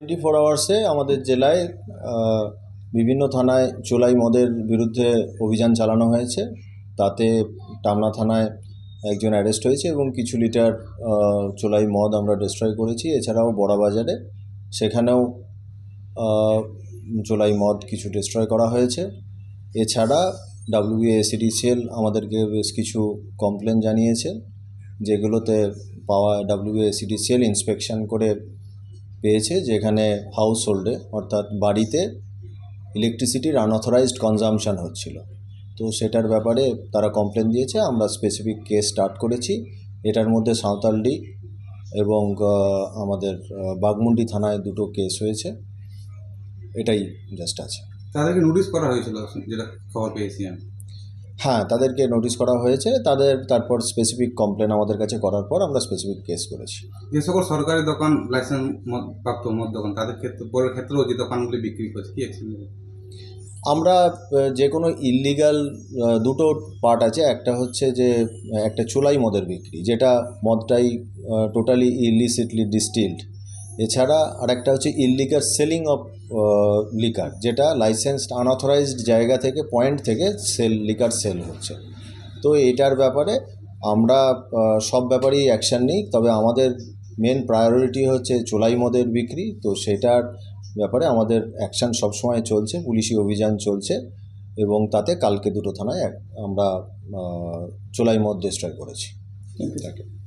Twenty four আওয়ার্সে আমাদের জেলায় বিভিন্ন থানায় চোলাই মদের বিরুদ্ধে অভিযান চালানো হয়েছে। তাতে টামনা থানায় একজন অ্যারেস্ট হয়েছে এবং কিছু লিটার চোলাই মদ আমরা ডিস্ট্রয় করেছি। এছাড়াও বড়াবাজারে সেখানেও চোলাই মদ কিছু ডিস্ট্রয় করা হয়েছে। এছাড়া ডাব্লিউবিএসিডিসিএল আমাদেরকে বেশ কিছু কমপ্লেন জানিয়েছে, যেগুলোতে পাওয়া ডাব্লিউবিএসিডিসিএল ইন্সপেকশন করে পেয়েছে, যেখানে হাউস হোল্ডে অর্থাৎ বাড়িতে ইলেকট্রিসিটির আনঅথরাইজড কনজামশান হচ্ছিল। তো সেটার ব্যাপারে তারা কমপ্লেন দিয়েছে, আমরা স্পেসিফিক কেস স্টার্ট করেছি। এটার মধ্যে সাঁওতালডি এবং আমাদের বাগমুন্ডি থানায় দুটো কেস হয়েছে। এটাই জাস্ট আছে। তাদেরকে নোটিশ করা হয়েছিল, যেটা খবর পেয়েছি আমি। হ্যাঁ তাদেরকে নোটিশ করা হয়েছে। তাদের তারপর স্পেসিফিক কমপ্লেন আমাদের কাছে করার পর আমরা স্পেসিফিক কেস করেছি। যে সকল সরকারি দোকান লাইসেন্স প্রাপ্ত মদ দোকান তাদের ক্ষেত্রে পরের ক্ষেত্রেও যে দোকানগুলি বিক্রি করছে কি আমরা যে কোনো ইলিগাল দুটো পার্ট আছে। একটা হচ্ছে যে একটা চোলাই মদের বিক্রি যেটা মদটাই টোটালি ইলিসিটলি ডিস্টিলড এছাড়া আরেকটা হচ্ছে ইললিগাল সেলিং অফ লিকার যেটা লাইসেন্সড আনঅথরাইজড জায়গা থেকে পয়েন্ট থেকে সেল লিকার সেল হচ্ছে। তো এটার ব্যাপারে আমরা সব ব্যাপারেই অ্যাকশান নিই তবে আমাদের মেন প্রায়োরিটি হচ্ছে চোলাই মদের বিক্রি। তো সেটার ব্যাপারে আমাদের অ্যাকশান সবসময় চলছে পুলিশি অভিযান চলছে এবং তাতে কালকে দুটো থানায় আমরা চোলাই মদ ডিস্ট্রয় করেছি। Thank you.